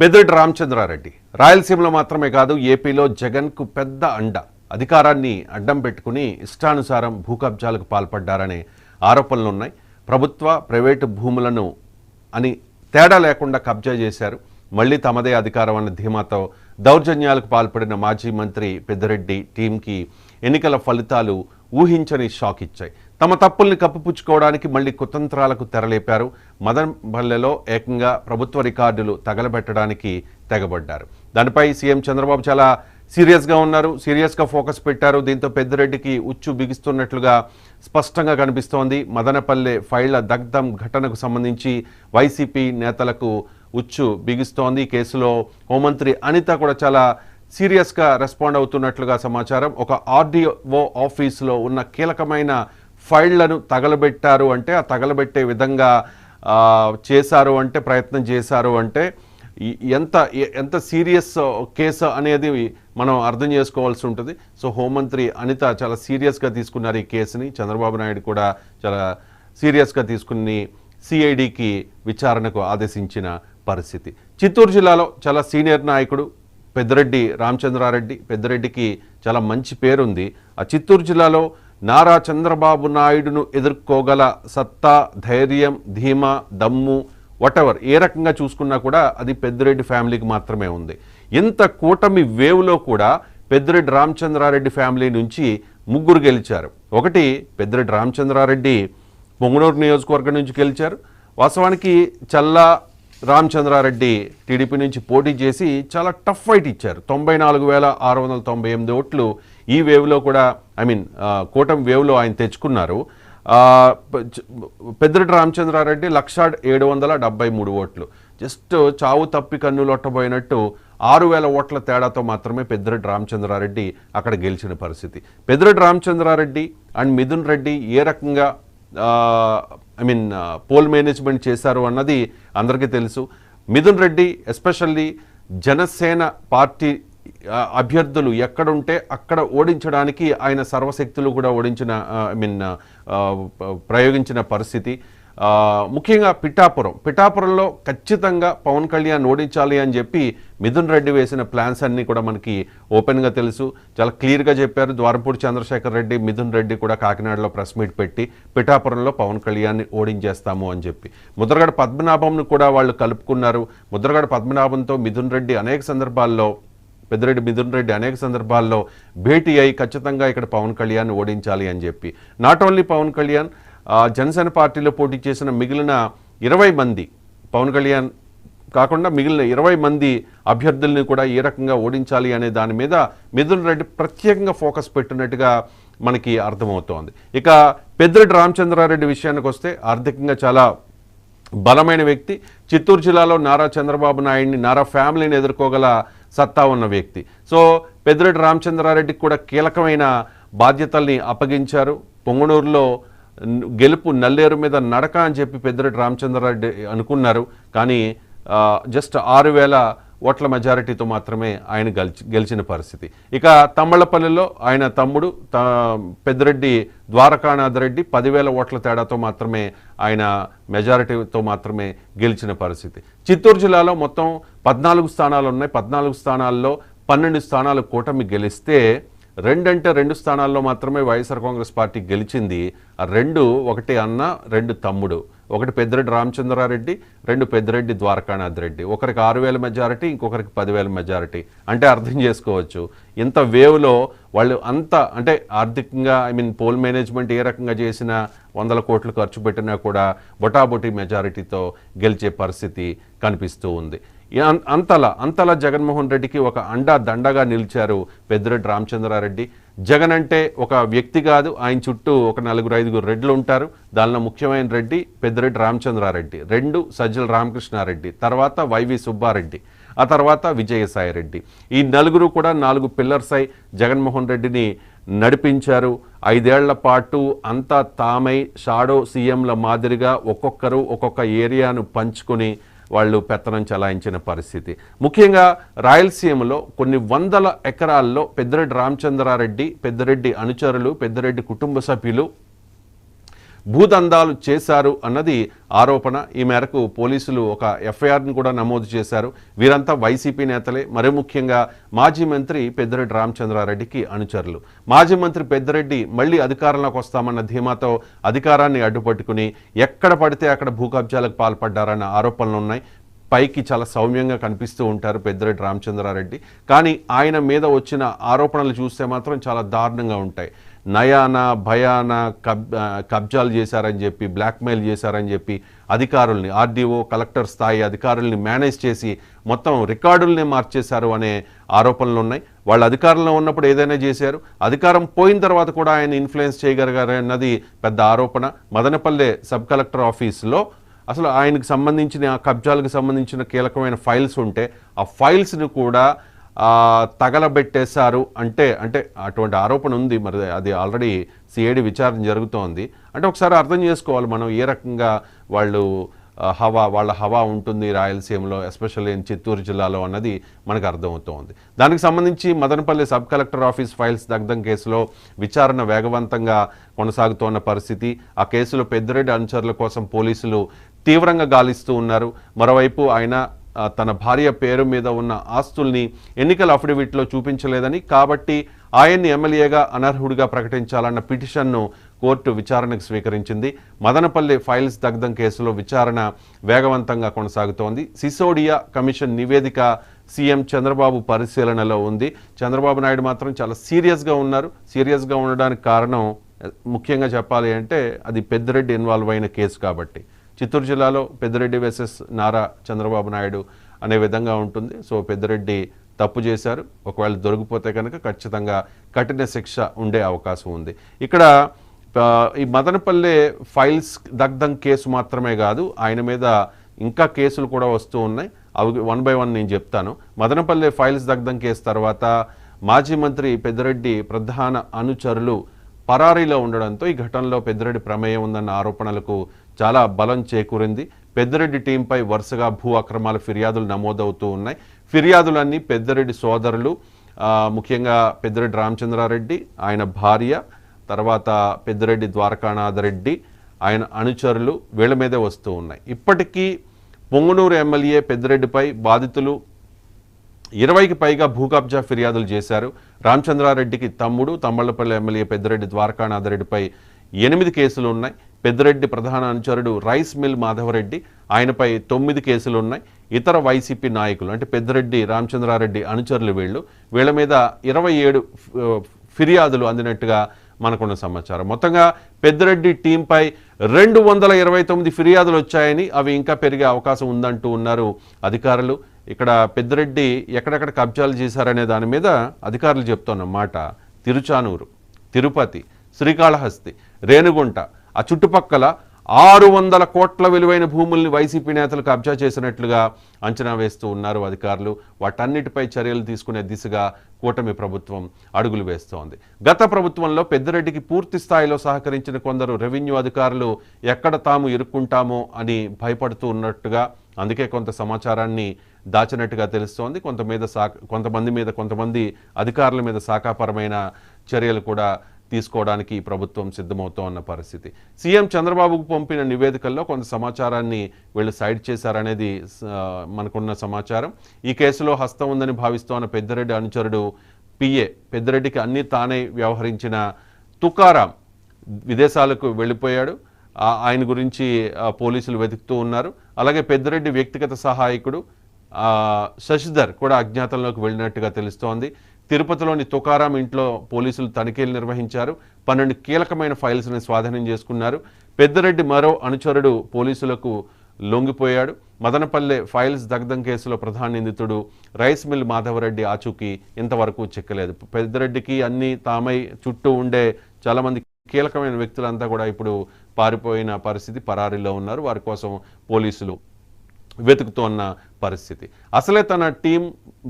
పెద్దిరెడ్డి రామచంద్రారెడ్డి. రాయలసీమలో మాత్రమే కాదు ఏపీలో జగన్కు పెద్ద అండ. అధికారాన్ని అడ్డం పెట్టుకుని ఇష్టానుసారం భూ కబ్జాలకు పాల్పడ్డారనే ఆరోపణలు ఉన్నాయి. ప్రభుత్వ ప్రైవేటు భూములను అని తేడా లేకుండా కబ్జా చేశారు. మళ్ళీ తమదే అధికారం అన్న ధీమాతో దౌర్జన్యాలకు పాల్పడిన మాజీ మంత్రి పెద్దిరెడ్డి టీంకి ఎన్నికల ఫలితాలు ఊహించని షాక్ ఇచ్చాయి. తమ తప్పుల్ని కప్పుపుచ్చుకోవడానికి మళ్ళీ కుతంత్రాలకు తెరలేపారు. మదనపల్లెలో ఏకంగా ప్రభుత్వ రికార్డులు తగలబెట్టడానికి తెగబడ్డారు. దానిపై సీఎం చంద్రబాబు చాలా సీరియస్గా ఉన్నారు. సీరియస్గా ఫోకస్ పెట్టారు. దీంతో పెద్దిరెడ్డికి ఉచ్చు బిగిస్తున్నట్లుగా స్పష్టంగా కనిపిస్తోంది. మదనపల్లె ఫైళ్ళ దగ్ధం ఘటనకు సంబంధించి వైసీపీ నేతలకు ఉచ్చు బిగిస్తోంది. కేసులో హోంమంత్రి అనిత కూడా చాలా సీరియస్గా రెస్పాండ్ అవుతున్నట్లుగా సమాచారం. ఒక ఆర్డీఓ ఆఫీసులో ఉన్న కీలకమైన ఫైళ్ళను తగలబెట్టారు అంటే ఆ తగలబెట్టే విధంగా చేశారు అంటే ప్రయత్నం చేశారు అంటే ఎంత ఎంత సీరియస్ కేసు అనేది మనం అర్థం చేసుకోవాల్సి ఉంటుంది. సో హోంమంత్రి అనిత చాలా సీరియస్గా తీసుకున్నారు ఈ కేసుని. చంద్రబాబు నాయుడు కూడా చాలా సీరియస్గా తీసుకుని సిఐడికి విచారణకు ఆదేశించిన పరిస్థితి. చిత్తూరు జిల్లాలో చాలా సీనియర్ నాయకుడు పెద్దిరెడ్డి రామచంద్రారెడ్డి. పెద్దిరెడ్డికి చాలా మంచి పేరుంది. ఆ చిత్తూరు జిల్లాలో నారా చంద్రబాబు నాయుడును ఎదుర్కోగల సత్తా ధైర్యం ధీమా దమ్ము వటెవర్ ఏ రకంగా చూసుకున్నా కూడా అది పెద్దిరెడ్డి ఫ్యామిలీకి మాత్రమే ఉంది. ఇంత కూటమి వేవ్లో కూడా పెద్దిరెడ్డి రామచంద్రారెడ్డి ఫ్యామిలీ నుంచి ముగ్గురు గెలిచారు. ఒకటి పెద్దిరెడ్డి రామచంద్రారెడ్డి పొంగనూరు నియోజకవర్గం నుంచి గెలిచారు. వాస్తవానికి చల్లా రామచంద్రారెడ్డి టీడీపీ నుంచి పోటీ చేసి చాలా టఫ్ ఫైట్ ఇచ్చారు. తొంభై నాలుగు వేల ఆరు వందల తొంభై ఎనిమిది ఓట్లు ఈ వేవ్లో కూడా ఐ మీన్ కూటమి వేవ్లో ఆయన తెచ్చుకున్నారు. ఆ, పెద్దిరెడ్డి రామచంద్రారెడ్డి లక్ష ఏడు వందల డెబ్బై మూడు ఓట్లు. జస్ట్ చావు తప్పి కన్నులొట్టబోయినట్టు ఆరు వేల ఓట్ల తేడాతో మాత్రమే పెద్దిరెడ్డి రామచంద్రారెడ్డి అక్కడ గెలిచిన పరిస్థితి. పెద్దిరెడ్డి రామచంద్రారెడ్డి అండ్ మిథున్ రెడ్డి ఏ రకంగా ఐ మీన్ పోల్ మేనేజ్మెంట్ చేశారు అన్నది అందరికీ తెలుసు. మిథున్ రెడ్డి ఎస్పెషల్లీ జనసేన పార్టీ అభ్యర్థులు ఎక్కడుంటే అక్కడ ఓడించడానికి ఆయన సర్వశక్తులు కూడా ఓడించిన ఐ మీన్ ప్రయోగించిన పరిస్థితి. ముఖ్యంగా పిఠాపురం. పిఠాపురంలో ఖచ్చితంగా పవన్ కళ్యాణ్ ఓడించాలి అని చెప్పి మిథున్ రెడ్డి వేసిన ప్లాన్స్ అన్నీ కూడా మనకి ఓపెన్గా తెలుసు. చాలా క్లియర్గా చెప్పారు. ద్వారపూడి చంద్రశేఖర్ రెడ్డి మిథున్ రెడ్డి కూడా కాకినాడలో ప్రెస్ మీట్ పెట్టి పిఠాపురంలో పవన్ కళ్యాణ్ని ఓడించేస్తాము అని చెప్పి. ముద్రగడ పద్మనాభంను కూడా వాళ్ళు కలుపుకున్నారు. ముద్రగడ పద్మనాభంతో మిథున్ రెడ్డి అనేక సందర్భాల్లో పెద్దిరెడ్డి మిథున్ రెడ్డి అనేక సందర్భాల్లో భేటీ అయి ఖచ్చితంగా ఇక్కడ పవన్ కళ్యాణ్ ఓడించాలి అని చెప్పి. నాట్ ఓన్లీ పవన్ కళ్యాణ్ జనసేన పార్టీలో పోటీ చేసిన మిగిలిన ఇరవై మంది పవన్ కళ్యాణ్ కాకుండా మిగిలిన ఇరవై మంది అభ్యర్థుల్ని కూడా ఏ రకంగా ఓడించాలి అనే దాని మీద మిథున్ రెడ్డి ప్రత్యేకంగా ఫోకస్ పెట్టినట్టుగా మనకి అర్థమవుతోంది. ఇక పెద్దిరెడ్డి రామచంద్రారెడ్డి విషయానికి వస్తే ఆర్థికంగా చాలా బలమైన వ్యక్తి. చిత్తూరు జిల్లాలో నారా చంద్రబాబు నాయుడిని నారా ఫ్యామిలీని ఎదుర్కోగల సత్తా ఉన్న వ్యక్తి. సో పెద్దిరెడ్డి రామచంద్రారెడ్డికి కూడా కీలకమైన బాధ్యతల్ని అప్పగించారు. పొంగనూరులో గెలుపు నల్లేరు మీద నడక అని చెప్పి పెద్దిరెడ్డి రామచంద్రారెడ్డి అనుకున్నారు. కానీ జస్ట్ ఆరు వేల ఓట్ల మెజారిటీతో మాత్రమే ఆయన గెలిచి గెలిచిన పరిస్థితి. ఇక తమ్మళ్ళపల్లిలో ఆయన తమ్ముడు త పెద్దిరెడ్డి ద్వారకానాథ్ రెడ్డి పదివేల ఓట్ల తేడాతో మాత్రమే ఆయన మెజారిటీతో మాత్రమే గెలిచిన పరిస్థితి. చిత్తూరు జిల్లాలో మొత్తం పద్నాలుగు స్థానాలు ఉన్నాయి. పద్నాలుగు స్థానాల్లో పన్నెండు స్థానాలు కూటమి గెలిస్తే రెండంటే రెండు స్థానాల్లో మాత్రమే వైఎస్ఆర్ కాంగ్రెస్ పార్టీ గెలిచింది. ఆ రెండు ఒకటి అన్న రెండు తమ్ముడు. ఒకటి పెద్దిరెడ్డి రామచంద్రారెడ్డి రెండు పెద్దిరెడ్డి ద్వారకానాథ్ రెడ్డి. ఒకరికి ఆరు వేల మెజారిటీ ఇంకొకరికి పదివేల మెజారిటీ. అంటే అర్థం చేసుకోవచ్చు. ఇంత వేవ్లో వాళ్ళు అంత అంటే ఆర్థికంగా ఐ మీన్ పోల్ మేనేజ్మెంట్ ఏ రకంగా చేసినా వందల కోట్లు ఖర్చు పెట్టినా కూడా బొటాబొటీ మెజారిటీతో గెలిచే పరిస్థితి కనిపిస్తూ ఉంది. అంతలా అంతలా జగన్మోహన్ రెడ్డికి ఒక అండా దండగా నిలిచారు పెద్దిరెడ్డి రామచంద్రారెడ్డి. జగన్ అంటే ఒక వ్యక్తి కాదు ఆయన చుట్టూ ఒక నలుగురు ఐదుగురు రెడ్లు ఉంటారు. దానిలో ముఖ్యమైన రెడ్డి పెద్దిరెడ్డి రామచంద్రారెడ్డి రెండు సజ్జల రామకృష్ణారెడ్డి తర్వాత వైవి సుబ్బారెడ్డి ఆ తర్వాత విజయసాయి రెడ్డి ఈ నలుగురు కూడా నాలుగు పిల్లర్స్ అయి జగన్మోహన్ రెడ్డిని నడిపించారు. ఐదేళ్ళ పాటు అంతా తామై షాడో సీఎంల మాదిరిగా ఒక్కొక్కరు ఒక్కొక్క ఏరియాను పంచుకొని వాళ్ళు పెత్తనం చలాయించిన పరిస్థితి. ముఖ్యంగా రాయలసీమలో కొన్ని వందల ఎకరాల్లో పెద్దిరెడ్డి రామచంద్రారెడ్డి పెద్దిరెడ్డి అనుచరులు పెద్దిరెడ్డి కుటుంబ సభ్యులు భూదందాలు చేశారు అన్నది ఆరోపణ. ఈ మేరకు పోలీసులు ఒక ఎఫ్ఐఆర్ని కూడా నమోదు చేశారు. వీరంతా వైసీపీ నేతలే. మరి ముఖ్యంగా మాజీ మంత్రి పెద్దిరెడ్డి రామచంద్రారెడ్డికి అనుచరులు. మాజీ మంత్రి పెద్దిరెడ్డి మళ్ళీ అధికారంలోకి వస్తామన్న ధీమాతో అధికారాన్ని అడ్డుపట్టుకుని ఎక్కడ పడితే అక్కడ భూ కబ్జాలకు పాల్పడ్డారన్న ఆరోపణలు ఉన్నాయి. పైకి చాలా సౌమ్యంగా కనిపిస్తూ ఉంటారు పెద్దిరెడ్డి రామచంద్రారెడ్డి. కానీ ఆయన మీద వచ్చిన ఆరోపణలు చూస్తే మాత్రం చాలా దారుణంగా ఉంటాయి. నయాన భయాన కబ్ కబ్జాలు చేశారని చెప్పి బ్లాక్మెయిల్ చేశారని చెప్పి అధికారుల్ని ఆర్డీఓ కలెక్టర్ స్థాయి అధికారుల్ని మేనేజ్ చేసి మొత్తం రికార్డుల్ని మార్చేశారు అనే ఆరోపణలు ఉన్నాయి. వాళ్ళు అధికారంలో ఉన్నప్పుడు ఏదైనా చేశారు. అధికారం పోయిన తర్వాత కూడా ఆయన ఇన్ఫ్లుయెన్స్ చేయగలిగారు అన్నది పెద్ద ఆరోపణ. మదనపల్లె సబ్ కలెక్టర్ ఆఫీస్లో అసలు ఆయనకు సంబంధించిన ఆ కబ్జాలకు సంబంధించిన కీలకమైన ఫైల్స్ ఉంటే ఆ ఫైల్స్ని కూడా తగలబెట్టేశారు అంటే అంటే అటువంటి ఆరోపణ ఉంది. మరి అది ఆల్రెడీ సిఐడి విచారణ జరుగుతోంది. అంటే ఒకసారి అర్థం చేసుకోవాలి మనం ఏ రకంగా వాళ్ళు హవా వాళ్ళ హవా ఉంటుంది రాయలసీమలో ఎస్పెషల్లీ చిత్తూరు జిల్లాలో అన్నది మనకు అర్థమవుతోంది. దానికి సంబంధించి Madanapalle sub collector office files దగ్ధం కేసులో విచారణ వేగవంతంగా కొనసాగుతోన్న పరిస్థితి. ఆ కేసులో పెద్దిరెడ్డి అనుచరుల కోసం పోలీసులు తీవ్రంగా గాలిస్తూ ఉన్నారు. మరోవైపు ఆయన తన భార్య పేరు మీద ఉన్న ఆస్తుల్ని ఎన్నికల అఫిడవిట్లో చూపించలేదని కాబట్టి ఆయన్ని ఎమ్మెల్యేగా అనర్హుడిగా ప్రకటించాలన్న పిటిషన్ను కోర్టు విచారణకు స్వీకరించింది. మదనపల్లి ఫైల్స్ దగ్ధం కేసులో విచారణ వేగవంతంగా కొనసాగుతోంది. సిసోడియా కమిషన్ నివేదిక సీఎం చంద్రబాబు పరిశీలనలో ఉంది. చంద్రబాబు నాయుడు మాత్రం చాలా సీరియస్గా ఉన్నారు. సీరియస్గా ఉండడానికి కారణం ముఖ్యంగా చెప్పాలి అంటే అది పెద్దిరెడ్డి ఇన్వాల్వ్ అయిన కేసు కాబట్టి. చిత్తూరు జిల్లాలో పెద్దిరెడ్డి వెసెస్ నారా చంద్రబాబు నాయుడు అనే విధంగా ఉంటుంది. సో పెద్దిరెడ్డి తప్పు చేశారు. ఒకవేళ దొరికిపోతే కనుక ఖచ్చితంగా కఠిన శిక్ష ఉండే అవకాశం ఉంది. ఇక్కడ ఈ మదనపల్లె ఫైల్స్ దగ్ధం కేసు మాత్రమే కాదు ఆయన మీద ఇంకా కేసులు కూడా వస్తూ ఉన్నాయి. అవి వన్ బై వన్ నేను చెప్తాను. మదనపల్లె ఫైల్స్ దగ్ధం కేసు తర్వాత మాజీ మంత్రి పెద్దిరెడ్డి ప్రధాన అనుచరులు పరారీలో ఉండడంతో ఈ ఘటనలో పెద్దిరెడ్డి ప్రమేయం ఉందన్న ఆరోపణలకు చాలా బలం చేకూరింది. పెద్దిరెడ్డి టీంపై వరుసగా భూ అక్రమాల ఫిర్యాదులు నమోదవుతూ ఉన్నాయి. ఫిర్యాదులన్నీ పెద్దిరెడ్డి సోదరులు ముఖ్యంగా పెద్దిరెడ్డి రామచంద్రారెడ్డి ఆయన భార్య తర్వాత పెద్దిరెడ్డి ద్వారకానాథరెడ్డి ఆయన అనుచరులు వీళ్ళ మీదే వస్తూ ఉన్నాయి. ఇప్పటికీ పొంగునూరు ఎమ్మెల్యే పెద్దిరెడ్డిపై బాధితులు ఇరవైకి పైగా భూ కబ్జా ఫిర్యాదులు చేశారు. రామచంద్రారెడ్డికి తమ్ముడు తమ్మళ్ళపల్లి ఎమ్మెల్యే పెద్దిరెడ్డి ద్వారకానాథరెడ్డిపై ఎనిమిది కేసులు ఉన్నాయి. పెద్దిరెడ్డి ప్రధాన అనుచరుడు రైస్ మిల్ మాధవరెడ్డి ఆయనపై తొమ్మిది కేసులు ఉన్నాయి. ఇతర వైసీపీ నాయకులు అంటే పెద్దిరెడ్డి రామచంద్రారెడ్డి అనుచరులు వీళ్ళు వీళ్ళ మీద ఇరవై ఏడు ఫిర్యాదులు అందినట్టుగా మనకున్న సమాచారం. మొత్తంగా పెద్దిరెడ్డి టీంపై రెండు వందల ఇరవై తొమ్మిది ఫిర్యాదులు వచ్చాయని అవి ఇంకా పెరిగే అవకాశం ఉందంటూ ఉన్నారు అధికారులు. ఇక్కడ పెద్దిరెడ్డి ఎక్కడెక్కడ కబ్జాలు చేశారనే దాని మీద అధికారులు చెప్తున్న మాట తిరుచానూరు తిరుపతి శ్రీకాళహస్తి రేణుగుంట ఆ చుట్టుపక్కల ఆరు వందల కోట్ల విలువైన భూముల్ని వైసీపీ నేతలు కబ్జా చేసినట్లుగా అంచనా వేస్తూ ఉన్నారు అధికారులు. వాటన్నిటిపై చర్యలు తీసుకునే దిశగా కూటమి ప్రభుత్వం అడుగులు వేస్తోంది. గత ప్రభుత్వంలో పెద్దిరెడ్డికి పూర్తి స్థాయిలో సహకరించిన కొందరు రెవెన్యూ అధికారులు ఎక్కడ తాము ఇరుక్కుంటామో అని భయపడుతూ ఉన్నట్టుగా అందుకే కొంత సమాచారాన్ని దాచినట్టుగా తెలుస్తోంది. కొంత మీద శాఖ కొంతమంది మీద కొంతమంది అధికారుల మీద శాఖాపరమైన చర్యలు కూడా తీసుకోవడానికి ప్రభుత్వం ప్రభుత్వం సిద్ధమవుతోన్న పరిస్థితి. సీఎం చంద్రబాబుకు పంపిన నివేదికల్లో కొంత సమాచారాన్ని వీళ్ళు సైడ్ చేశారనేది మనకున్న సమాచారం. ఈ కేసులో హస్తం ఉందని భావిస్తోన్న పెద్దిరెడ్డి అనుచరుడు పిఏ పెద్దిరెడ్డికి అన్ని తానే వ్యవహరించిన తుకారాం విదేశాలకు వెళ్ళిపోయాడు. ఆయన గురించి పోలీసులు వెతుకుతూ ఉన్నారు. అలాగే పెద్దిరెడ్డి వ్యక్తిగత సహాయకుడు శశిధర్ కూడా అజ్ఞాతంలోకి వెళ్ళినట్టుగా తెలుస్తోంది. తిరుపతిలోని తుకారాం ఇంట్లో పోలీసులు తనిఖీలు నిర్వహించారు. పన్నెండు కీలకమైన ఫైల్స్ని స్వాధీనం చేసుకున్నారు. పెద్దరెడ్డి మరో అనుచరుడు పోలీసులకు లొంగిపోయాడు. మదనపల్లె ఫైల్స్ దగ్ధం కేసులో ప్రధాన నిందితుడు రైస్ మిల్ మాధవరెడ్డి ఆచూకీ ఇంతవరకు చిక్కలేదు. పెద్దరెడ్డికి అన్ని తామై చుట్టూ ఉండే చాలామంది కీలకమైన వ్యక్తులంతా కూడా ఇప్పుడు పారిపోయిన పరిస్థితి పరారీలో ఉన్నారు. వారి కోసం పోలీసులు వెతుకుతోన్న పరిస్థితి. అసలే తన టీం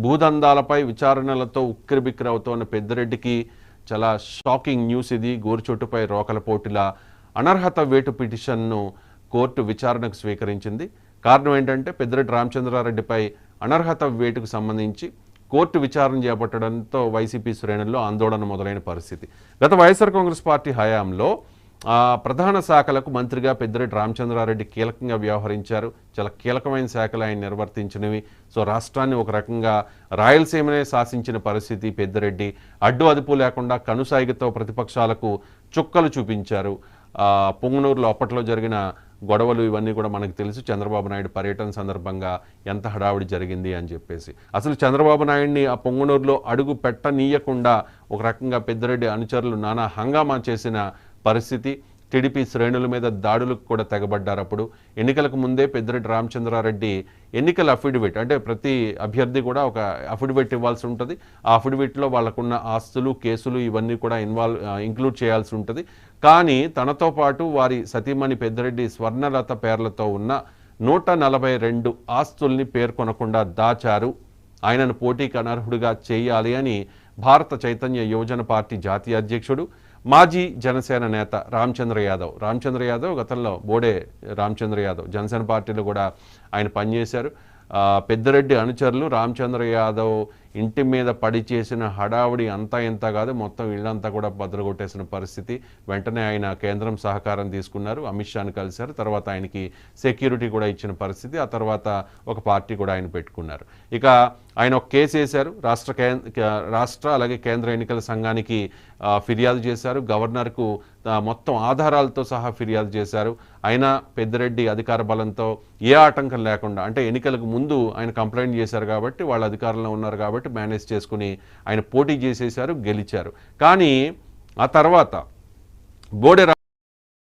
భూదందాలపై విచారణలతో ఉక్కిరిబిక్కిరి అవుతున్న పెద్దిరెడ్డికి చాలా షాకింగ్ న్యూస్ ఇది. గోరుచోటుపై రోకల పోటీలా అనర్హత వేటు పిటిషన్ను కోర్టు విచారణకు స్వీకరించింది. కారణం ఏంటంటే పెద్దిరెడ్డి రామచంద్రారెడ్డిపై అనర్హత వేటుకు సంబంధించి కోర్టు విచారణ చేపట్టడంతో వైసీపీ శ్రేణుల్లో ఆందోళన మొదలైన పరిస్థితి. గత వైఎస్ఆర్ కాంగ్రెస్ పార్టీ హయాంలో ప్రధాన శాఖలకు మంత్రిగా పెద్దిరెడ్డి రామచంద్రారెడ్డి కీలకంగా వ్యవహరించారు. చాలా కీలకమైన శాఖలు ఆయన నిర్వర్తించినవి. సో రాష్ట్రాన్ని ఒక రకంగా రాయలసీమనే శాసించిన పరిస్థితి పెద్దిరెడ్డి అడ్డు అదుపు లేకుండా కనుసాగితో ప్రతిపక్షాలకు చుక్కలు చూపించారు. పొంగనూరులో అప్పట్లో జరిగిన గొడవలు ఇవన్నీ కూడా మనకు తెలుసు. చంద్రబాబు నాయుడు పర్యటన సందర్భంగా ఎంత హడావిడి జరిగింది అని చెప్పేసి. అసలు చంద్రబాబు నాయుడిని ఆ పొంగనూరులో అడుగు పెట్టనీయకుండా ఒక రకంగా పెద్దిరెడ్డి అనుచరులు నానా హంగామా చేసిన పరిస్థితి టీడీపీ శ్రేణుల మీద దాడులకు కూడా తెగబడ్డారు. అప్పుడు ఎన్నికలకు ముందే పెద్దిరెడ్డి రామచంద్రారెడ్డి ఎన్నికల అఫిడవిట్ అంటే ప్రతి అభ్యర్థి కూడా ఒక అఫిడవిట్ ఇవ్వాల్సి ఉంటుంది. ఆ అఫిడవిట్లో వాళ్ళకున్న ఆస్తులు కేసులు ఇవన్నీ కూడా ఇన్వాల్వ్ ఇంక్లూడ్ చేయాల్సి ఉంటుంది. కానీ తనతో పాటు వారి సతీమణి పెద్దిరెడ్డి స్వర్ణలత పేర్లతో ఉన్న నూట నలభై రెండు ఆస్తుల్ని పేర్కొనకుండా దాచారు. ఆయనను పోటీకి అనర్హుడిగా చేయాలి అని భారత చైతన్య యువజన పార్టీ జాతీయ అధ్యక్షుడు మాజీ జనసేన నేత రామచంద్ర యాదవ్. రామచంద్ర యాదవ్ గతంలో బోడే రామచంద్ర యాదవ్. జనసేన పార్టీలో కూడా ఆయన పనిచేశారు. పెద్దరెడ్డి పెద్దిరెడ్డి అనుచరులు రామచంద్ర యాదవ్ ఇంటి మీద పడి చేసిన హడావుడి అంతా ఇంత కాదు మొత్తం ఇళ్ళంతా కూడా బద్దలుగొట్టేసిన పరిస్థితి. వెంటనే ఆయన కేంద్రం సహకారం తీసుకున్నారు. అమిత్ షాను కలిశారు. తర్వాత ఆయనకి సెక్యూరిటీ కూడా ఇచ్చిన పరిస్థితి. ఆ తర్వాత ఒక పార్టీ కూడా ఆయన పెట్టుకున్నారు. ఇక ఆయన ఒక కేసు వేశారు. రాష్ట్ర రాష్ట్ర అలాగే కేంద్ర ఎన్నికల సంఘానికి ఫిర్యాదు చేశారు. గవర్నర్కు మొత్తం ఆధారాలతో సహా ఫిర్యాదు చేశారు. అయినా పెద్దిరెడ్డి అధికార బలంతో ఏ ఆటంకం లేకుండా అంటే ఎన్నికలకు ముందు ఆయన కంప్లైంట్ చేశారు కాబట్టి వాళ్ళ అధికారంలో ఉన్నారు కాబట్టి మేనేజ్ చేసుకుని ఆయన పోటీ చేసేశారు గెలిచారు. కానీ ఆ తర్వాత బోడే రా-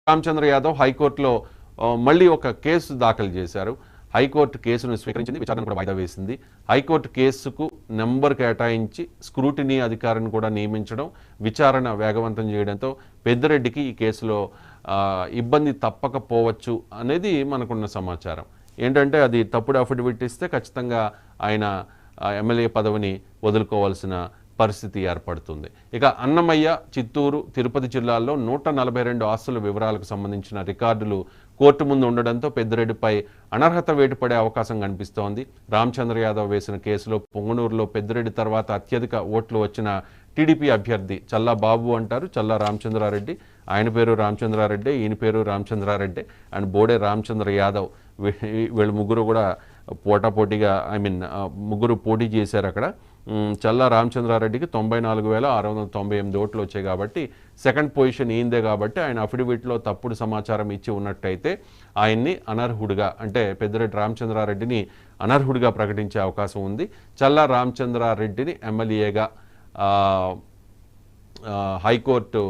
రామచంద్ర యాదవ్ హైకోర్టులో మళ్ళీ ఒక కేసు దాఖలు చేశారు. హైకోర్టు కేసును స్వీకరించింది విచారణ కూడా వాయిదా వేసింది. హైకోర్టు కేసుకు నెంబర్ కేటాయించి స్క్రూటినీ అధికారిని కూడా నియమించడం విచారణ వేగవంతం చేయడంతో పెద్దిరెడ్డికి ఈ కేసులో ఇబ్బంది తప్పకపోవచ్చు అనేది మనకున్న సమాచారం. ఏంటంటే అది తప్పుడు అఫిడవిట్ ఇస్తే ఖచ్చితంగా ఆయన ఎమ్మెల్యే పదవిని వదులుకోవాల్సిన పరిస్థితి ఏర్పడుతుంది. ఇక అన్నమయ్య చిత్తూరు తిరుపతి జిల్లాల్లో నూట నలభై రెండు ఆస్తుల వివరాలకు సంబంధించిన రికార్డులు కోర్టు ముందు ఉండడంతో పెద్దిరెడ్డిపై అనర్హత వేటు పడే అవకాశం కనిపిస్తోంది. రామచంద్ర యాదవ్ వేసిన కేసులో పొంగనూరులో పెద్దిరెడ్డి తర్వాత అత్యధిక ఓట్లు వచ్చిన టీడీపీ అభ్యర్థి చల్లా బాబు అంటారు. చల్లా రామచంద్రారెడ్డి ఆయన పేరు రామచంద్రారెడ్డి ఈయన పేరు రామచంద్రారెడ్డి. అండ్ బోడే రామచంద్ర యాదవ్ వీళ్ళ వీళ్ళు ముగ్గురు కూడా పోటాపోటీగా ఐ మీన్ ముగ్గురు పోటీ చేశారు అక్కడ. చల్లా రామచంద్రారెడ్డికి తొంభై నాలుగు వేల ఆరు వందల తొంభై ఎనిమిది ఓట్లు వచ్చాయి కాబట్టి సెకండ్ పొజిషన్ ఈందే కాబట్టి ఆయన అఫిడవిట్లో తప్పుడు సమాచారం ఇచ్చి ఉన్నట్టయితే ఆయన్ని అనర్హుడిగా అంటే పెద్దిరెడ్డి రామచంద్రారెడ్డిని అనర్హుడిగా ప్రకటించే అవకాశం ఉంది. చల్లా రామచంద్రారెడ్డిని ఎమ్మెల్యేగా హైకోర్టు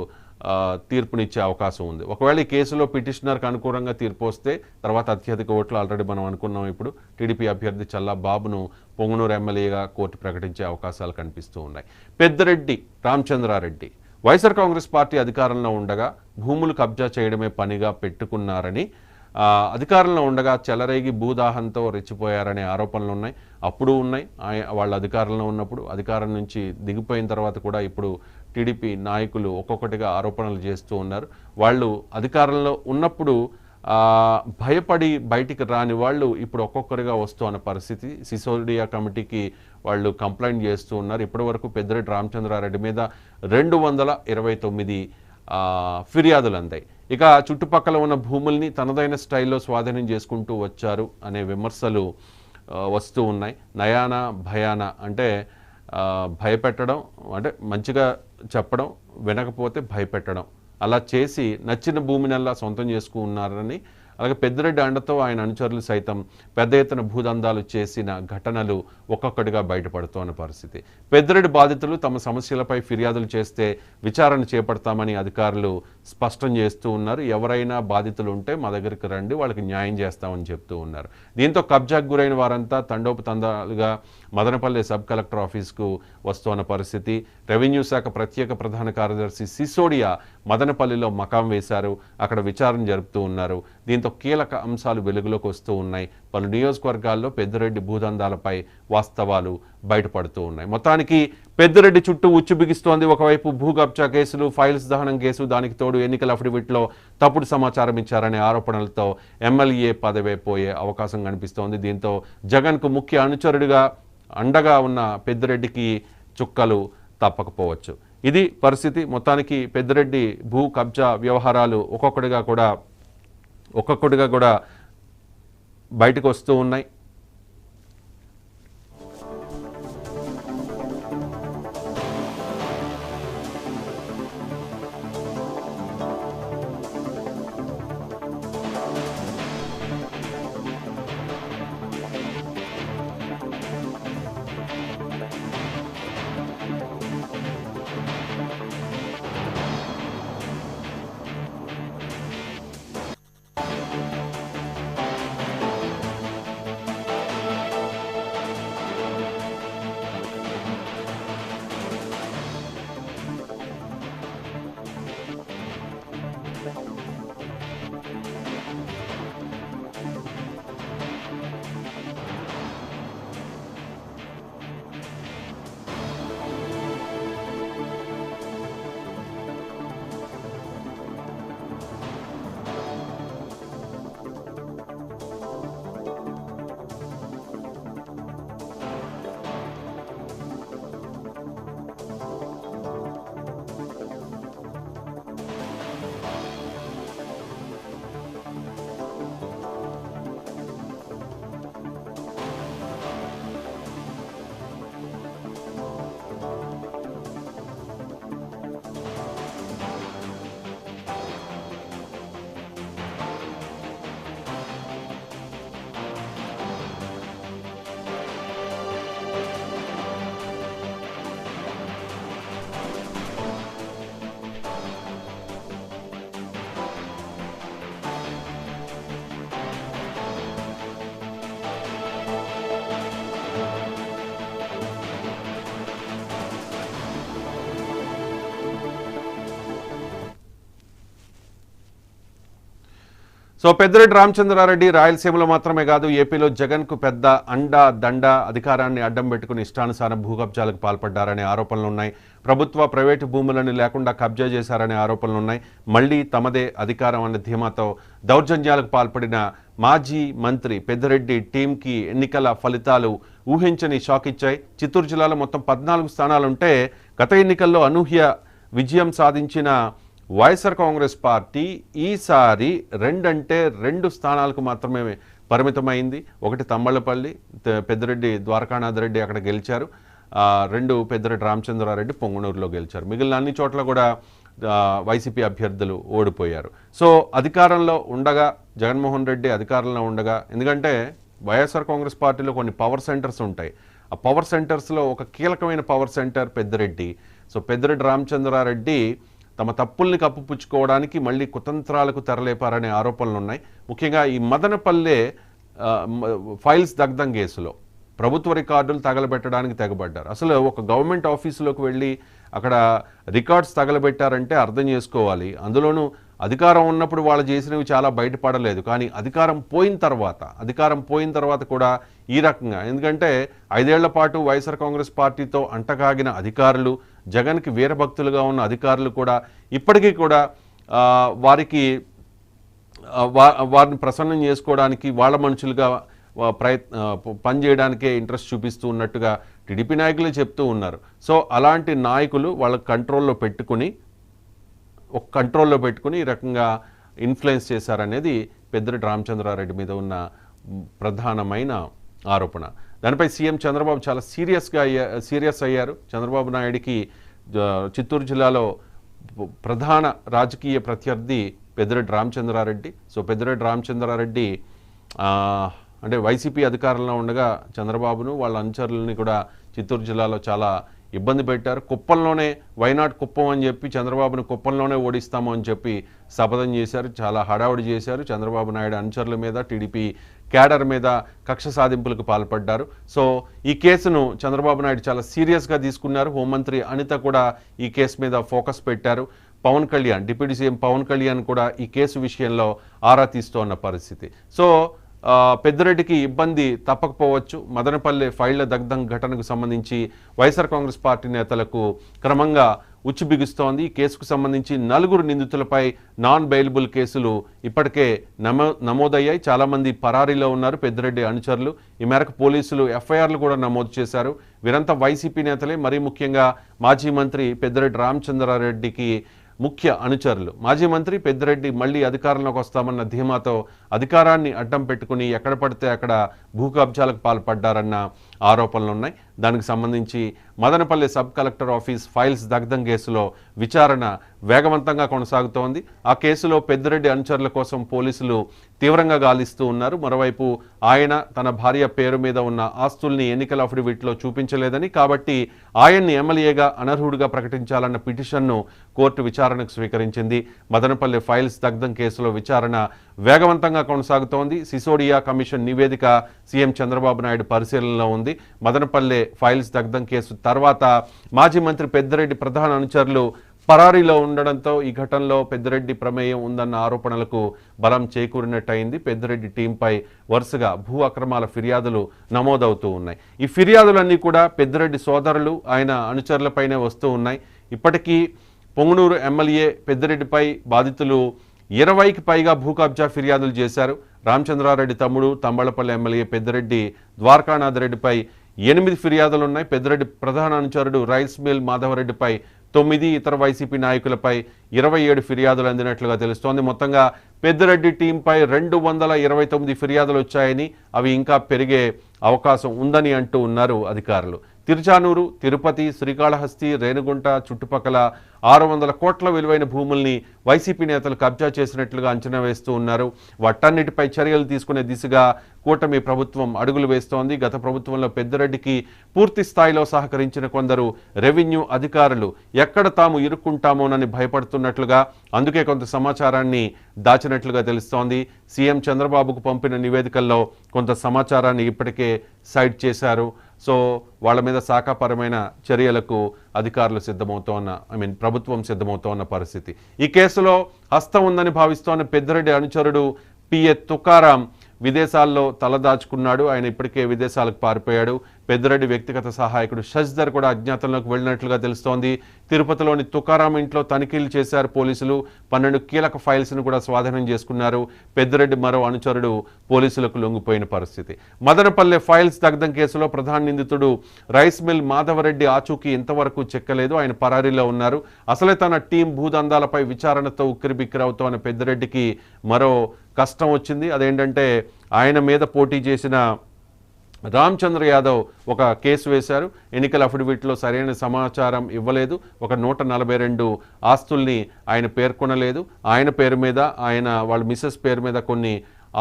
తీర్పునిచ్చే అవకాశం ఉంది. ఒకవేళ ఈ కేసులో పిటిషనర్కి అనుకూలంగా తీర్పు వస్తే తర్వాత అత్యధిక ఓట్లు ఆల్రెడీ మనం అనుకున్నాం ఇప్పుడు. టీడీపీ అభ్యర్థి చల్లా బాబును పొంగనూరు ఎమ్మెల్యేగా కోర్టు ప్రకటించే అవకాశాలు కనిపిస్తూ ఉన్నాయి. పెద్దరెడ్డి రామచంద్రారెడ్డి వైఎస్ఆర్ కాంగ్రెస్ పార్టీ అధికారంలో ఉండగా భూములు కబ్జా చేయడమే పనిగా పెట్టుకున్నారని అధికారంలో ఉండగా చెలరేగి భూదాహంతో రెచ్చిపోయారనే ఆరోపణలు ఉన్నాయి. అప్పుడు ఉన్నాయి. ఆయ- వాళ్ళ అధికారంలో ఉన్నప్పుడు అధికారం నుంచి దిగిపోయిన తర్వాత కూడా ఇప్పుడు టీడీపీ నాయకులు ఒక్కొక్కటిగా ఆరోపణలు చేస్తూ ఉన్నారు. వాళ్ళు అధికారంలో ఉన్నప్పుడు భయపడి బయటికి రాని వాళ్ళు ఇప్పుడు ఒక్కొక్కరిగా వస్తూ అన్న పరిస్థితి. సిసోడియా కమిటీకి వాళ్ళు కంప్లైంట్ చేస్తూ ఉన్నారు. ఇప్పటివరకు పెద్దిరెడ్డి రామచంద్రారెడ్డి మీద రెండు వందల ఇరవై తొమ్మిది ఫిర్యాదులు అందాయి. ఇక చుట్టుపక్కల ఉన్న భూముల్ని తనదైన స్టైల్లో స్వాధీనం చేసుకుంటూ వచ్చారు అనే విమర్శలు వస్తూ ఉన్నాయి. నయాన భయాన అంటే భయపెట్టడం అంటే మంచిగా చెప్పడం వినకపోతే భయపెట్టడం. అలా చేసి నచ్చిన భూమినల్లా సొంతం చేసుకున్నారని అలాగే పెద్దిరెడ్డి అండతో ఆయన అనుచరులు సైతం పెద్ద ఎత్తున భూదందాలు చేసిన ఘటనలు ఒక్కొక్కటిగా బయటపడుతోన్న పరిస్థితి. పెద్దిరెడ్డి బాధితులు తమ సమస్యలపై ఫిర్యాదులు చేస్తే విచారణ చేపడతామని అధికారులు స్పష్టం చేస్తూ ఉన్నారు. ఎవరైనా బాధితులు ఉంటే మా దగ్గరికి రండి వాళ్ళకి న్యాయం చేస్తామని చెప్తూ ఉన్నారు. దీంతో కబ్జాకు గురైన వారంతా తండోపతండాలుగా మదనపల్లి సబ్ కలెక్టర్ ఆఫీస్కు వస్తున్న పరిస్థితి. రెవెన్యూ శాఖ ప్రత్యేక ప్రధాన కార్యదర్శి సిసోడియా మదనపల్లిలో మకాం వేశారు. అక్కడ విచారణ జరుపుతూ ఉన్నారు. దీంతో కీలక అంశాలు వెలుగులోకి వస్తూ ఉన్నాయి. పలు నియోజకవర్గాల్లో పెద్దిరెడ్డి భూదందాలపై వాస్తవాలు బయటపడుతూ ఉన్నాయి. మొత్తానికి పెద్దిరెడ్డి చుట్టూ ఉచ్చు బిగిస్తోంది. ఒకవైపు భూగబ్చా కేసులు ఫైల్స్ దహనం కేసు దానికి తోడు ఎన్నికల అఫిడవిట్లో తప్పుడు సమాచారం ఇచ్చారనే ఆరోపణలతో ఎమ్మెల్యే పదవే పోయే అవకాశం కనిపిస్తోంది. దీంతో జగన్కు ముఖ్య అనుచరుడిగా అండగా ఉన్న పెద్దిరెడ్డికి చుక్కలు తప్పకపోవచ్చు. ఇది పరిస్థితి మొత్తానికి పెద్దిరెడ్డి భూ కబ్జా వ్యవహారాలు ఒక్కొక్కటిగా కూడా ఒక్కొక్కటిగా కూడా బయటకు వస్తూ ఉన్నాయి. సో పెద్దిరెడ్డి రామచంద్రారెడ్డి రాయలసీమలో మాత్రమే కాదు ఏపీలో జగన్కు పెద్ద అండ దండ అధికారాన్ని అడ్డం పెట్టుకుని ఇష్టానుసారం భూకబ్జాలకు పాల్పడ్డారనే ఆరోపణలు ఉన్నాయి. ప్రభుత్వ ప్రైవేటు భూములను లేకుండా కబ్జా చేశారనే ఆరోపణలు ఉన్నాయి. మళ్ళీ తమదే అధికారం అనే ధీమాతో దౌర్జన్యాలకు పాల్పడిన మాజీ మంత్రి పెద్దిరెడ్డి టీంకి ఎన్నికల ఫలితాలు ఊహించని షాక్ ఇచ్చాయి. చిత్తూరు జిల్లాలో మొత్తం పద్నాలుగు స్థానాలుంటే గత ఎన్నికల్లో అనూహ్య విజయం సాధించిన వైఎస్ఆర్ కాంగ్రెస్ పార్టీ ఈసారి రెండంటే రెండు స్థానాలకు మాత్రమే పరిమితమైంది. ఒకటి తమ్మళ్ళపల్లి పెద్దరెడ్డి పెద్దిరెడ్డి ద్వారకానాథ్ రెడ్డి అక్కడ గెలిచారు. రెండు పెద్దిరెడ్డి రామచంద్రారెడ్డి పొంగనూరులో గెలిచారు. మిగిలిన అన్ని చోట్ల కూడా వైసీపీ అభ్యర్థులు ఓడిపోయారు. సో అధికారంలో ఉండగా జగన్మోహన్ రెడ్డి అధికారంలో ఉండగా ఎందుకంటే వైఎస్ఆర్ కాంగ్రెస్ పార్టీలో కొన్ని పవర్ సెంటర్స్ ఉంటాయి. ఆ పవర్ సెంటర్స్లో ఒక కీలకమైన power centre Peddireddy. So Peddireddy Ramachandra Reddy తమ తప్పుల్ని కప్పుపుచ్చుకోవడానికి మళ్ళీ కుతంత్రాలకు తెరలేపారనే ఆరోపణలు ఉన్నాయి. ముఖ్యంగా ఈ మదనపల్లె ఫైల్స్ దగ్ధం కేసులో ప్రభుత్వ రికార్డులు తగలబెట్టడానికి తెగబడ్డారు. అసలు ఒక గవర్నమెంట్ ఆఫీసులోకి వెళ్ళి అక్కడ రికార్డ్స్ తగలబెట్టారంటే అర్థం చేసుకోవాలి. అందులోనూ అధికారం ఉన్నప్పుడు వాళ్ళు చేసినవి చాలా బయటపడలేదు. కానీ అధికారం పోయిన తర్వాత అధికారం పోయిన తర్వాత కూడా ఈ రకంగా. ఎందుకంటే ఐదేళ్ళ పాటు వైఎస్ఆర్ కాంగ్రెస్ పార్టీతో అంటకాగిన అధికారులు జగన్కి వీరభక్తులుగా ఉన్న అధికారులు కూడా ఇప్పటికీ కూడా వారికి వా- వారిని ప్రసన్నం చేసుకోవడానికి వాళ్ళ మనుషులుగా ప్రయత్ పనిచేయడానికే ఇంట్రెస్ట్ చూపిస్తూ ఉన్నట్టుగా టీడీపీ నాయకులే చెప్తూ ఉన్నారు. సో అలాంటి నాయకులు వాళ్ళ కంట్రోల్లో పెట్టుకుని ఒక కంట్రోల్లో పెట్టుకుని ఈ రకంగా ఇన్ఫ్లుయెన్స్ చేశారనేది పెద్దిరెడ్డి రామచంద్రారెడ్డి మీద ఉన్న ప్రధానమైన ఆరోపణ. దానిపై సీఎం చంద్రబాబు చాలా సీరియస్గా అయ్యా సీరియస్ అయ్యారు. చంద్రబాబు నాయుడికి చిత్తూరు జిల్లాలో ప్రధాన రాజకీయ ప్రత్యర్థి పెద్దిరెడ్డి రామచంద్రారెడ్డి. సో పెద్దిరెడ్డి రామచంద్రారెడ్డి అంటే వైసీపీ అధికారంలో ఉండగా చంద్రబాబును వాళ్ళ అనుచరులని కూడా చిత్తూరు జిల్లాలో చాలా ఇబ్బంది పెట్టారు. కుప్పంలోనే వైనాట్ కుప్పం అని చెప్పి చంద్రబాబును కుప్పంలోనే ఓడిస్తాము అని చెప్పి శపథం చేశారు. చాలా హడావుడి చేశారు. చంద్రబాబు నాయుడు అనుచరుల మీద టీడీపీ క్యాడర్ మీద కక్ష సాధింపులకు పాల్పడ్డారు. సో ఈ కేసును చంద్రబాబు నాయుడు చాలా సీరియస్గా తీసుకున్నారు. హోంమంత్రి అనిత కూడా ఈ కేసు మీద ఫోకస్ పెట్టారు. పవన్ కళ్యాణ్ డిప్యూటీ సీఎం పవన్ కళ్యాణ్ కూడా ఈ కేసు విషయంలో ఆరా తీస్తోన్న పరిస్థితి. సో పెద్దిరెడ్డికి ఇబ్బంది తప్పకపోవచ్చు. మదనపల్లె ఫైళ్ళ దగ్ధం ఘటనకు సంబంధించి వైఎస్ఆర్ కాంగ్రెస్ పార్టీ నేతలకు క్రమంగా ఉచ్చిబిగుస్తోంది. ఈ కేసుకు సంబంధించి నలుగురు నిందితులపై నాన్ బెయిలబుల్ కేసులు ఇప్పటికే నమో నమోదయ్యాయి. చాలామంది పరారీలో ఉన్నారు. పెద్దిరెడ్డి అనుచరులు. ఈ మేరకు పోలీసులు ఎఫ్ఐఆర్లు కూడా నమోదు చేశారు. వీరంతా వైసీపీ నేతలే. మరీ ముఖ్యంగా మాజీ మంత్రి పెద్దిరెడ్డి రామచంద్రారెడ్డికి ముఖ్య అనుచరులు. మాజీ మంత్రి పెద్దిరెడ్డి మళ్ళీ అధికారంలోకి వస్తామన్న ధీమాతో అధికారాన్ని అడ్డం పెట్టుకుని ఎక్కడ పడితే అక్కడ భూ కబ్జాలకు పాల్పడ్డారన్న ఆరోపణలు ఉన్నాయి దానికి సంబంధించి Madanapalle sub collector office files దగ్ధం కేసులో విచారణ వేగవంతంగా కొనసాగుతోంది. ఆ కేసులో పెద్దిరెడ్డి అనుచరుల కోసం పోలీసులు తీవ్రంగా గాలిస్తూ ఉన్నారు. మరోవైపు ఆయన తన భార్య పేరు మీద ఉన్న ఆస్తుల్ని ఎన్నికల అఫిడవిట్లో చూపించలేదని కాబట్టి ఆయన్ని ఎమ్మెల్యేగా అనర్హుడిగా ప్రకటించాలన్న పిటిషన్ను కోర్టు విచారణకు స్వీకరించింది. మదనపల్లి ఫైల్స్ దగ్ధం కేసులో విచారణ వేగవంతంగా కొనసాగుతోంది. సిసోడియా కమిషన్ నివేదిక సీఎం చంద్రబాబు నాయుడు పరిశీలనలో ఉంది. మదనపల్లె ఫైల్స్ దగ్ధం కేసు. తర్వాత మాజీ మంత్రి పెద్దిరెడ్డి ప్రధాన అనుచరులు పరారీలో ఉండడంతో ఈ ఘటనలో పెద్దిరెడ్డి ప్రమేయం ఉందన్న ఆరోపణలకు బలం చేకూరినట్టయింది. పెద్దిరెడ్డి టీంపై వరుసగా భూ అక్రమాల ఫిర్యాదులు నమోదవుతూ ఉన్నాయి. ఈ ఫిర్యాదులన్నీ కూడా పెద్దిరెడ్డి సోదరులు ఆయన అనుచరులపైనే వస్తూ ఉన్నాయి. ఇప్పటికీ పొంగునూరు ఎమ్మెల్యే పెద్దిరెడ్డిపై బాధితులు ఇరవైకి పైగా భూ కబ్జా ఫిర్యాదులు చేశారు. రామచంద్రారెడ్డి తమ్ముడు తంబళపల్లి ఎమ్మెల్యే పెద్దిరెడ్డి ద్వారకానాథరెడ్డిపై ఎనిమిది ఫిర్యాదులు ఉన్నాయి పెద్దిరెడ్డి ప్రధాన అనుచరుడు రైస్ మిల్ మాధవరెడ్డిపై తొమ్మిది ఇతర వైసీపీ నాయకులపై ఇరవై ఏడు ఫిర్యాదులు అందినట్లుగా తెలుస్తోంది. మొత్తంగా పెద్దిరెడ్డి టీంపై రెండు వందల ఇరవై తొమ్మిది ఫిర్యాదులు వచ్చాయని అవి ఇంకా పెరిగే అవకాశం ఉందని అంటూ ఉన్నారు అధికారులు. తిరుచానూరు తిరుపతి శ్రీకాళహస్తి రేణుగుంట చుట్టుపక్కల ఆరు వందల కోట్ల విలువైన భూముల్ని వైసీపీ నేతలు కబ్జా చేసినట్లుగా అంచనా వేస్తూ ఉన్నారు. వాటన్నిటిపై చర్యలు తీసుకునే దిశగా కూటమి ప్రభుత్వం అడుగులు వేస్తోంది. గత ప్రభుత్వంలో పెద్దిరెడ్డికి పూర్తి స్థాయిలో సహకరించిన కొందరు రెవెన్యూ అధికారులు ఎక్కడ తాము ఇరుక్కుంటామోనని భయపడుతున్నట్లుగా అందుకే కొంత సమాచారాన్ని దాచినట్లుగా తెలుస్తోంది. సీఎం చంద్రబాబుకు పంపిన నివేదికల్లో కొంత సమాచారాన్ని ఇప్పటికే సైడ్ చేశారు. సో వాళ్ళ మీద శాఖాపరమైన చర్యలకు అధికారులు సిద్ధమవుతోన్న ఐ మీన్ ప్రభుత్వం సిద్ధమవుతోన్న పరిస్థితి. ఈ కేసులో హస్తం ఉందని భావిస్తోన్న పెద్దిరెడ్డి అనుచరుడు పిఏ తుకారాం విదేశాల్లో తలదాచుకున్నాడు. ఆయన ఇప్పటికే విదేశాలకు పారిపోయాడు. పెద్దిరెడ్డి వ్యక్తిగత సహాయకుడు శశిధర్ కూడా అజ్ఞాతంలోకి వెళ్ళినట్లుగా తెలుస్తోంది. తిరుపతిలోని తుకారాం ఇంట్లో తనిఖీలు చేశారు పోలీసులు. పన్నెండు కీలక ఫైల్స్ను కూడా స్వాధీనం చేసుకున్నారు. పెద్దిరెడ్డి మరో అనుచరుడు పోలీసులకు లొంగిపోయిన పరిస్థితి. మదనపల్లె ఫైల్స్ దగ్ధం కేసులో ప్రధాన నిందితుడు రైస్ మిల్ మాధవరెడ్డి ఆచూకీ ఇంతవరకు చెక్కలేదు. ఆయన పరారీలో ఉన్నారు. అసలే తన టీం భూదందాలపై విచారణతో ఉక్కిరిబిక్కిరవుతోన్న పెద్దిరెడ్డికి మరో కష్టం వచ్చింది. అదేంటంటే ఆయన మీద పోటీ చేసిన రామచంద్ర యాదవ్ ఒక కేసు వేశారు. ఎన్నికల అఫిడవిట్లో సరైన సమాచారం ఇవ్వలేదు. ఒక నూట నలభై రెండు ఆస్తుల్ని ఆయన పేర్కొనలేదు. ఆయన పేరు మీద ఆయన వాళ్ళ మిస్సెస్ పేరు మీద కొన్ని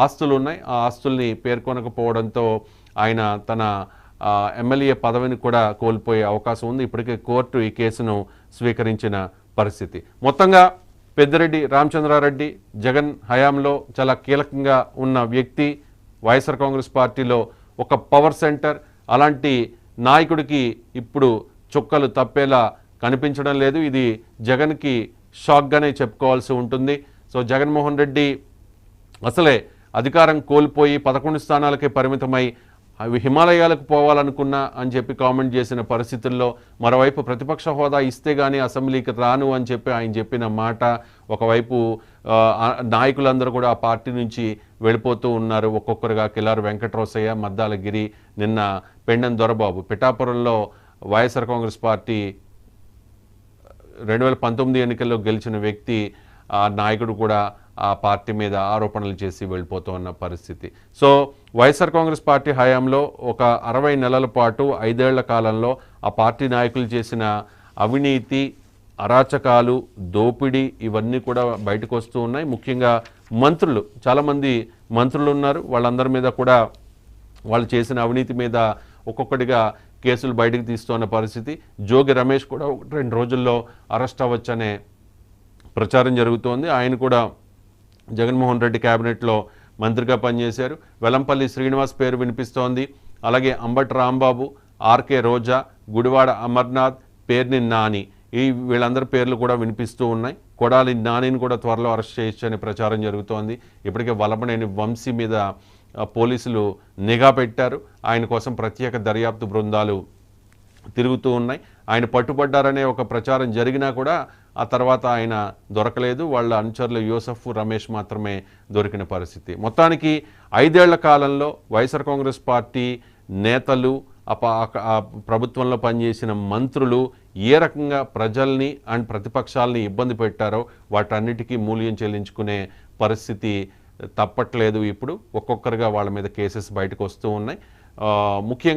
ఆస్తులు ఉన్నాయి ఆ ఆస్తుల్ని పేర్కొనకపోవడంతో ఆయన తన ఎమ్మెల్యే పదవిని కూడా కోల్పోయే అవకాశం ఉంది. ఇప్పటికే కోర్టు ఈ కేసును స్వీకరించిన పరిస్థితి. మొత్తంగా పెద్దిరెడ్డి రామచంద్రారెడ్డి జగన్ హయాంలో చాలా కీలకంగా ఉన్న వ్యక్తి వైఎస్ఆర్ కాంగ్రెస్ పార్టీలో ఒక పవర్ సెంటర్. అలాంటి నాయకుడికి ఇప్పుడు చుక్కలు తప్పేలా కనిపించడం లేదు. ఇది జగన్కి షాక్గానే చెప్పుకోవాల్సి ఉంటుంది. సో జగన్మోహన్ రెడ్డి అసలే అధికారం కోల్పోయి పదకొండు స్థానాలకే పరిమితమై అవి హిమాలయాలకు పోవాలనుకున్నా అని చెప్పి కామెంట్ చేసిన పరిస్థితుల్లో మరోవైపు ప్రతిపక్ష హోదా ఇస్తే కానీ అసెంబ్లీకి రాను అని చెప్పి ఆయన చెప్పిన మాట ఒకవైపు నాయకులందరూ కూడా ఆ పార్టీ నుంచి వెళ్ళిపోతూ ఉన్నారు. ఒక్కొక్కరుగా కిలారు వెంకటరోసయ్య మద్దాల గిరి నిన్న పెండెం దొరబాబు. పిఠాపురంలో వైఎస్ఆర్ కాంగ్రెస్ పార్టీ రెండు వేల పంతొమ్మిది ఎన్నికల్లో గెలిచిన వ్యక్తి ఆ నాయకుడు కూడా ఆ పార్టీ మీద ఆరోపణలు చేసి వెళ్ళిపోతున్న పరిస్థితి. సో వైఎస్ఆర్ కాంగ్రెస్ పార్టీ హయాంలో ఒక అరవై నెలల పాటు ఐదేళ్ళ కాలంలో ఆ పార్టీ నాయకులు చేసిన అవినీతి అరాచకాలు దోపిడీ ఇవన్నీ కూడా బయటకు వస్తూ ఉన్నాయి. ముఖ్యంగా మంత్రులు చాలామంది మంత్రులు ఉన్నారు. వాళ్ళందరి మీద కూడా వాళ్ళు చేసిన అవినీతి మీద ఒక్కొక్కటిగా కేసులు బయటకు తీస్తున్న పరిస్థితి. జోగి రమేష్ కూడా రెండు రోజుల్లో అరెస్ట్ అవ్వచ్చనే ప్రచారం జరుగుతోంది. ఆయన కూడా జగన్మోహన్ రెడ్డి క్యాబినెట్లో మంత్రిగా పనిచేశారు. వెలంపల్లి శ్రీనివాస్ పేరు వినిపిస్తోంది. అలాగే అంబటి రాంబాబు ఆర్కే రోజా గుడివాడ అమర్నాథ్ పేర్ని నాని. ఈ వీళ్ళందరి పేర్లు కూడా వినిపిస్తూ ఉన్నాయి. కొడాలి నానిని కూడా త్వరలో అరెస్ట్ చేయొచ్చు అనే ప్రచారం జరుగుతోంది. ఇప్పటికే వలపనేని వంశీ మీద పోలీసులు నిఘా పెట్టారు. ఆయన కోసం ప్రత్యేక దర్యాప్తు బృందాలు తిరుగుతూ ఉన్నాయి. ఆయన పట్టుబడ్డారనే ఒక ప్రచారం జరిగినా కూడా ఆ తర్వాత ఆయన దొరకలేదు. వాళ్ళ అనుచరులు యూసఫ్ రమేష్ మాత్రమే దొరికిన పరిస్థితి. మొత్తానికి ఐదేళ్ళ కాలంలో వైఎస్ఆర్ కాంగ్రెస్ పార్టీ నేతలు ఆ ప్రభుత్వంలో పనిచేసిన మంత్రులు ఏ రకంగా ప్రజల్ని అండ్ ప్రతిపక్షాలని ఇబ్బంది పెట్టారో వాటన్నిటికీ మూల్యం చెల్లించుకునే పరిస్థితి తప్పట్లేదు. ఇప్పుడు ఒక్కొక్కరుగా వాళ్ళ మీద కేసెస్ బయటకు వస్తూ ఉన్నాయి. ముఖ్యంగా